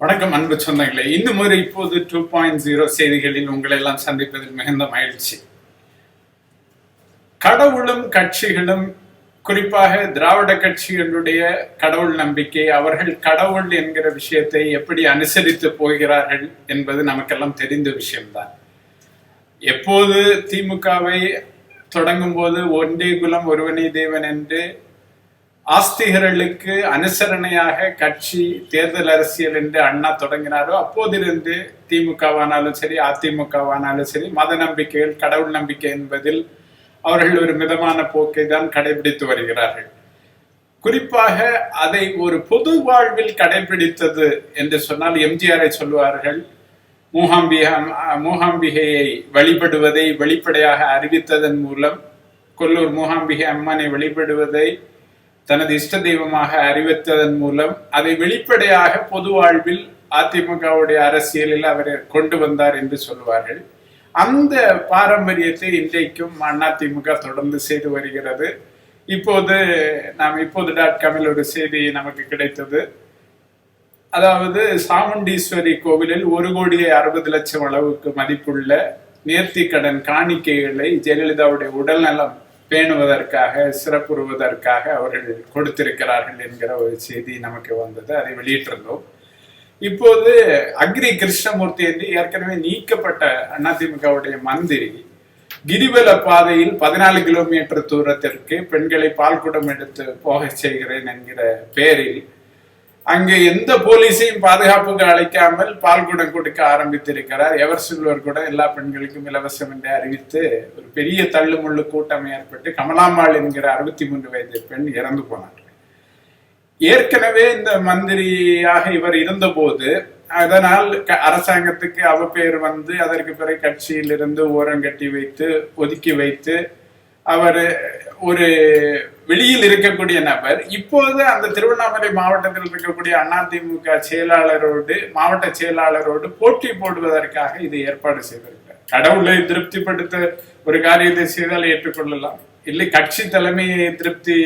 வணக்கம் அன்பு சொந்தங்களே. இந்த முறை இப்போது டூ பாயிண்ட் ஜீரோ செய்திகளில் உங்களை எல்லாம் சந்திப்பதில் மிகுந்த மகிழ்ச்சி. கடவுளும் கட்சிகளும் குறிப்பாக திராவிட கட்சிகளுடைய கடவுள் நம்பிக்கை அவர்கள் கடவுள் என்கிற விஷயத்தை எப்படி அனுசரித்து போகிறார்கள் என்பது நமக்கெல்லாம் தெரிந்த விஷயம்தான். எப்போது திமுகவை தொடங்கும் போது ஒன்றே குலம் ஒருவனே தேவன் என்று ஆஸ்திகர்களுக்கு அனுசரணையாக கட்சி தேர்தல் அரசியல் என்று அண்ணா தொடங்கினாரோ அப்போதிருந்து திமுகவானாலும் சரி அதிமுகவானாலும் சரி மத நம்பிக்கைகள் கடவுள் நம்பிக்கை என்பதில் அவர்கள் ஒரு மிதமான போக்கை தான் கடைபிடித்து வருகிறார்கள். குறிப்பாக அதை ஒரு பொது வாழ்வில் கடைபிடித்தது என்று சொன்னால் எம்ஜிஆரை சொல்லுவார்கள் மூகாம்பிகா மூகாம்பிகையை வழிபடுவதை வெளிப்படையாக அறிவித்ததன் மூலம் கொல்லூர் மூகாம்பிகை அம்மனை வழிபடுவதை தனது இஷ்ட தெய்வமாக அறிவித்ததன் மூலம் அதை வெளிப்படையாக பொது வாழ்வில் அதிமுகவுடைய அரசியலில் அவர் கொண்டு வந்தார் என்று சொல்வார்கள். அந்த பாரம்பரியத்தை இன்றைக்கும் அதிமுக தொடர்ந்து செய்து வருகிறது. இப்போது நாம் இப்போது டாட் காமில் ஒரு செய்தி நமக்கு கிடைத்தது. அதாவது சாமுண்டீஸ்வரி கோவிலில் ஒரு கோடியே அறுபது லட்சம் அளவுக்கு மதிப்புள்ள நேர்த்தி கடன் காணிக்கைகளை ஜெயலலிதாவுடைய உடல்நலம் பேணுவதற்காக சிறப்புறுவதற்காக அவர்கள் கொடுத்திருக்கிறார்கள் என்கிற ஒரு செய்தி நமக்கு வந்தது. அதை வெளியிட்டிருந்தோம். இப்போது அக்ரி கிருஷ்ணமூர்த்தி என்று ஏற்கனவே நீக்கப்பட்ட அதிமுகவுடைய மந்திரி கிரிவல பாதையில் பதினாலு கிலோமீட்டர் தூரத்திற்கு பெண்களை பால்குடம் எடுத்து போக செய்கிறேன் என்கிற பெயரில் அங்கே எந்த போலீஸையும் பாதுகாப்புக்கு அழைக்காமல் பால்குடம் கொடுக்க ஆரம்பித்திருக்கிறார். எவர் சில்வர் கூட எல்லா பெண்களுக்கும் இலவசம் என்று அறிவித்து ஒரு பெரிய தள்ளுமுள்ளு கூட்டம் ஏற்பட்டு கமலாம்பாள் என்கிற அறுபத்தி மூன்று வயது பெண் இறந்து போனார். ஏற்கனவே இந்த மந்திரியாக இவர் இருந்தபோது அதனால் அரசாங்கத்துக்கு அவப்பெயர் வந்து அதற்கு பிறகு கட்சியிலிருந்து ஓரங்கட்டி வைத்து ஒதுக்கி வைத்து அவர் ஒரு வெளியில் இருக்கக்கூடிய நபர் இப்போது அந்த திருவண்ணாமலை மாவட்டத்தில் இருக்கக்கூடிய அதிமுக செயலாளரோடு மாவட்ட செயலாளரோடு போட்டி போடுவதற்காக இது ஏற்பாடு செய்திருக்கிறார். கடவுளை திருப்திப்படுத்த ஒரு காரியத்தை செய்தால் ஏற்றுக்கொள்ளலாம். இல்லை கட்சி தலைமையை திருப்தி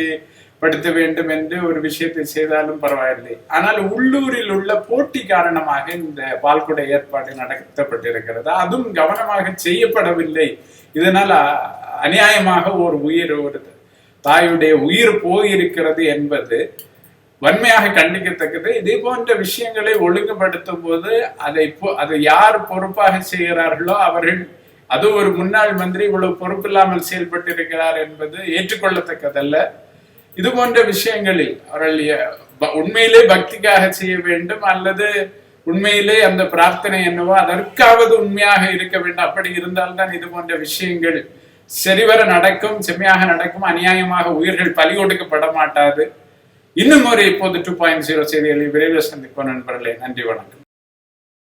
படுத்த வேண்டும் என்று ஒரு விஷயத்தை செய்தாலும் பரவாயில்லை. ஆனால் உள்ளூரில் உள்ள போட்டி காரணமாக இந்த பால்குடை ஏற்பாடு நடத்தப்பட்டிருக்கிறது. அதுவும் கவனமாக செய்யப்படவில்லை. இதனால் அநியாயமாக ஒரு உயிர் ஒரு தாயுடைய உயிர் போயிருக்கிறது என்பது வன்மையாக கண்டிக்கத்தக்கது. இதே போன்ற விஷயங்களை ஒழுங்குபடுத்தும் போது அதை அதை யார் பொறுப்பாக செய்கிறார்களோ அவர்கள் அது ஒரு முன்னாள் மந்திரி இவ்வளவு பொறுப்பில்லாமல் செயல்பட்டு இருக்கிறார் என்பது ஏற்றுக்கொள்ளத்தக்கதல்ல. இது போன்ற விஷயங்களில் அவர்கள் உண்மையிலே பக்திக்காக செய்ய வேண்டும் அல்லது உண்மையிலே அந்த பிரார்த்தனை என்னவோ அதற்காவது உண்மையாக இருக்க வேண்டும். அப்படி இருந்தால்தான் இது போன்ற விஷயங்கள் சரிவர நடக்கும் செம்மையாக நடக்கும் அநியாயமாக உயிர்கள் பலி கொடுக்கப்பட மாட்டாது. இன்னும் ஒரு இப்போது டூ பாயிண்ட் ஜீரோ செய்திகளை விரைவில் சந்திப்போம் நண்பர்களே. நன்றி வணக்கம்.